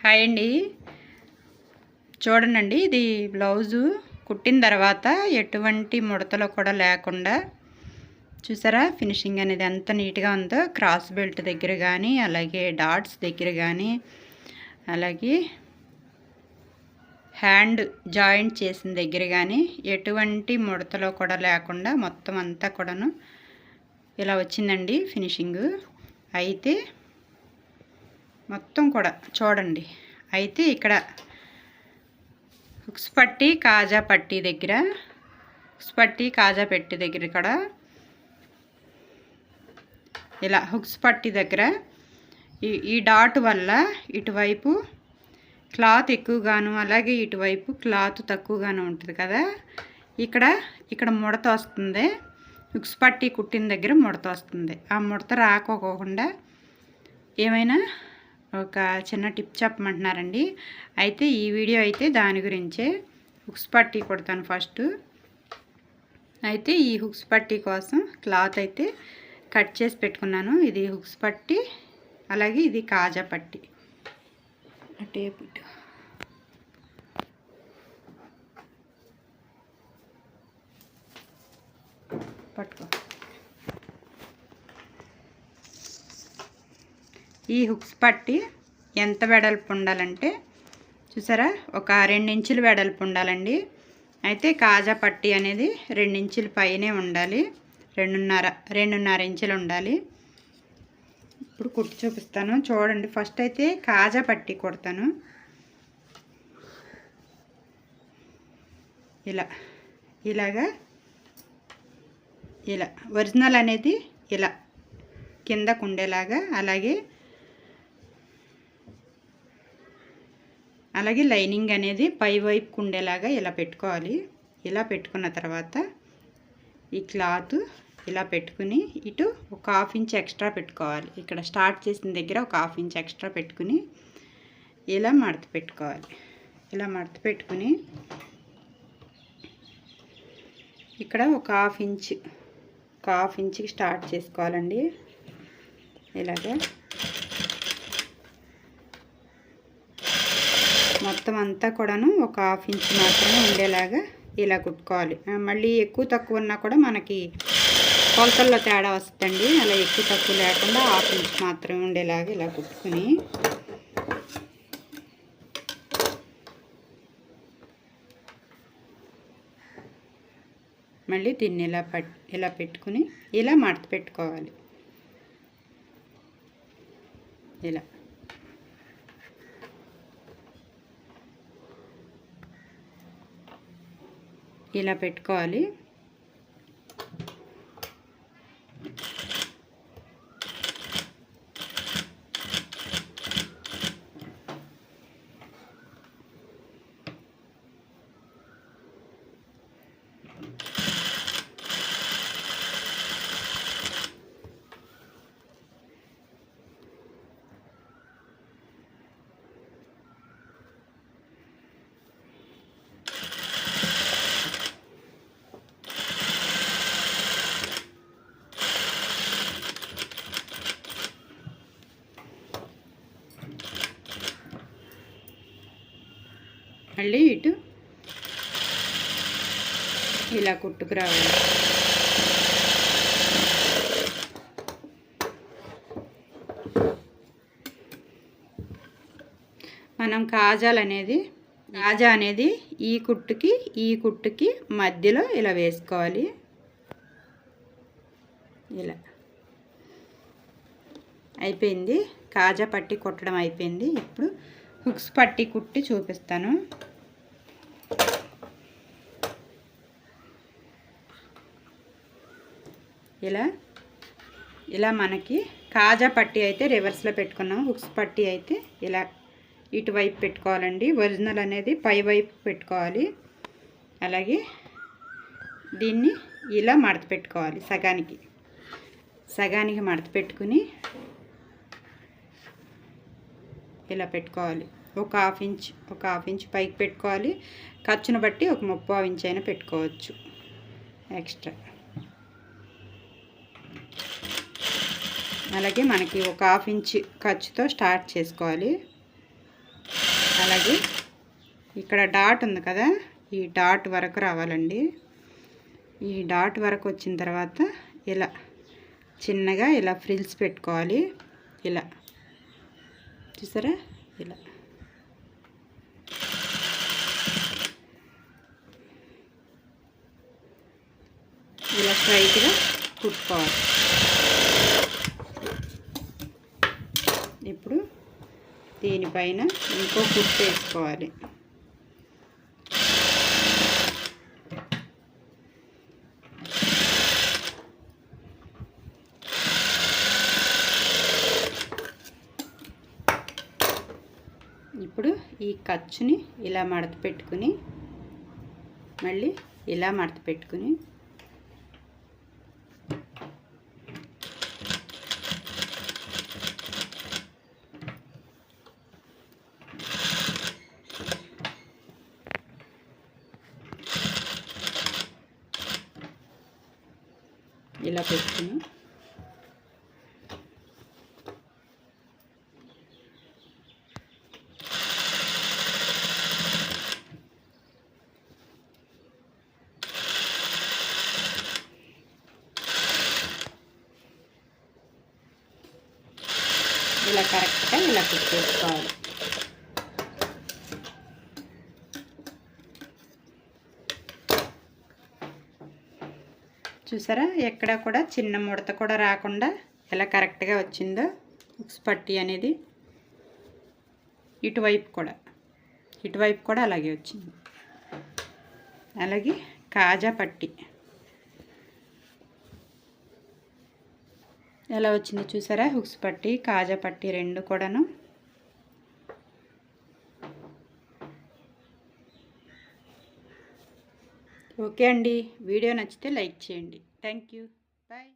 Hi అండి. చూడండి ఇది బ్లౌజు కుట్టిన తర్వాత ఎటువంటి ముడతలు కూడా లేకుండా చూసారా? ఫినిషింగ్ అనేది ఎంత నీట్గా ఉందో క్రాస్ బెల్ట్ దగ్గర కానీ అలాగే డాట్స్ దగ్గర కానీ అలాగే హ్యాండ్ జాయింట్ చేసిన దగ్గర కానీ ఎటువంటి ముడతలు కూడా లేకుండా మొత్తం అంతా కూడాను ఇలా వచ్చిందండి ఫినిషింగ్. అయితే మొత్తం కూడా చూడండి. అయితే ఇక్కడ హుక్స్ పట్టి కాజా పట్టి దగ్గర హుక్స్ పట్టి కాజా పెట్టి దగ్గర కూడా ఇలా హుక్స్ పట్టి దగ్గర ఈ ఈ డాట్ వల్ల ఇటువైపు క్లాత్ ఎక్కువగాను అలాగే ఇటువైపు క్లాత్ తక్కువగాను ఉంటుంది కదా. ఇక్కడ ఇక్కడ ముడత వస్తుంది. హుక్స్ పట్టి కుట్టిన దగ్గర ముడత వస్తుంది. ఆ ముడత రాకోకుండా ఏమైనా ఒక చిన్న టిప్ చెప్పమంటున్నారండి. అయితే ఈ వీడియో అయితే దాని గురించే. హుక్స్ పట్టీ కొడతాను ఫస్ట్. అయితే ఈ హుక్స్ పట్టీ కోసం క్లాత్ అయితే కట్ చేసి పెట్టుకున్నాను. ఇది హుక్స్ పట్టి అలాగే ఇది కాజా పట్టి. టేపు పట్టుకో. ఈ హుక్స్ పట్టి ఎంత వెడల్పు ఉండాలంటే చూసారా? ఒక రెండించులు వెడల్పు ఉండాలండి. అయితే కాజా పట్టి అనేది రెండించుల పైనే ఉండాలి. రెండున్నర రెండున్నర ఇంచులు ఉండాలి. ఇప్పుడు కుట్టి చూపిస్తాను. చూడండి ఫస్ట్ అయితే కాజా పట్టి కుడతాను. ఇలా ఇలాగా ఇలా. ఒరిజినల్ అనేది ఇలా కిందకు ఉండేలాగా అలాగే అలాగే లైనింగ్ అనేది పై వైపుకు ఉండేలాగా ఇలా పెట్టుకోవాలి. ఇలా పెట్టుకున్న తర్వాత ఈ క్లాత్ ఇలా పెట్టుకుని ఇటు ఒక హాఫ్ ఇంచ్ ఎక్స్ట్రా పెట్టుకోవాలి. ఇక్కడ స్టార్ట్ చేసిన దగ్గర ఒక హాఫ్ ఇంచ్ ఎక్స్ట్రా పెట్టుకుని ఇలా మడత పెట్టుకోవాలి. ఇలా మడత పెట్టుకుని ఇక్కడ ఒక హాఫ్ ఇంచ్ ఒక హాఫ్ ఇంచ్కి స్టార్ట్ చేసుకోవాలండి. ఇలాగే మొత్తం అంతా కూడాను ఒక హాఫ్ ఇంచ్ మాత్రమే ఉండేలాగా ఇలా కుట్టుకోవాలి. మళ్ళీ ఎక్కువ తక్కువ ఉన్నా కూడా మనకి కొలతల్లో తేడా వస్తుందండి. అలా ఎక్కువ తక్కువ లేకుండా హాఫ్ ఇంచ్ మాత్రమే ఉండేలాగా ఇలా కుట్టుకుని. మళ్ళీ దీన్ని ఇలా పట్ ఇలా పెట్టుకుని ఇలా మడత పెట్టుకోవాలి. ఇలా. ఇలా పెట్టుకోవాలి. మళ్ళీ ఇటు ఇలా కుట్టుకురావాలి. మనం కాజాలు అనేది కాజా అనేది ఈ కుట్టుకి ఈ కుట్టుకి మధ్యలో ఇలా వేసుకోవాలి. ఇలా. అయిపోయింది. కాజా పట్టి కుట్టడం అయిపోయింది. ఇప్పుడు హుక్స్ పట్టి కుట్టి చూపిస్తాను. ఇలా ఇలా మనకి కాజా పట్టి అయితే రివర్స్లో పెట్టుకున్నాం. హుక్స్ పట్టి అయితే ఇలా ఇటువైపు పెట్టుకోవాలండి. ఒరిజినల్ అనేది పై వైపు పెట్టుకోవాలి. అలాగే దీన్ని ఇలా మడత పెట్టుకోవాలి సగానికి. సగానికి మడత పెట్టుకుని ఇలా పెట్టుకోవాలి. ఒక హాఫ్ ఇంచ్ ఒక హాఫ్ ఇంచ్ పైకి పెట్టుకోవాలి. ఖర్చును బట్టి ఒక ముప్పై ఇంచ్ అయినా పెట్టుకోవచ్చు. ఎక్స్ట్రా. అలాగే మనకి ఒక హాఫ్ ఇంచ్ ఖర్చుతో స్టార్ట్ చేసుకోవాలి. అలాగే ఇక్కడ డాట్ ఉంది కదా ఈ డాట్ వరకు రావాలండి. ఈ డాట్ వరకు వచ్చిన తర్వాత ఇలా చిన్నగా ఇలా ఫ్రిల్స్ పెట్టుకోవాలి. ఇలా. చూసారా? ఇలా. ఇలా స్ట్రైట్గా కుట్టుకోవాలి ఇప్పుడు దీనిపైన ఇంకో కుట్టు వేసుకోవాలి. ఇప్పుడు ఈ ఖర్చుని ఇలా మడత పెట్టుకుని మళ్ళీ ఇలా మడత పెట్టుకుని ఇలా పెట్టుకుని ఇలా కరెక్ట్గా ఇలా కుక్ చేసుకోవాలి చూసారా? ఎక్కడ కూడా చిన్న ముడత కూడా రాకుండా ఎలా కరెక్ట్గా వచ్చిందో ఉక్స్ పట్టి అనేది ఇటువైపు కూడా ఇటువైపు కూడా అలాగే వచ్చింది. అలాగే కాజా పట్టి ఎలా వచ్చిందో చూసారా? హుక్స్ పట్టి కాజా పట్టి రెండు కూడాను ఓకే అండి. వీడియో నచ్చితే లైక్ చేయండి. Thank you. బాయ్.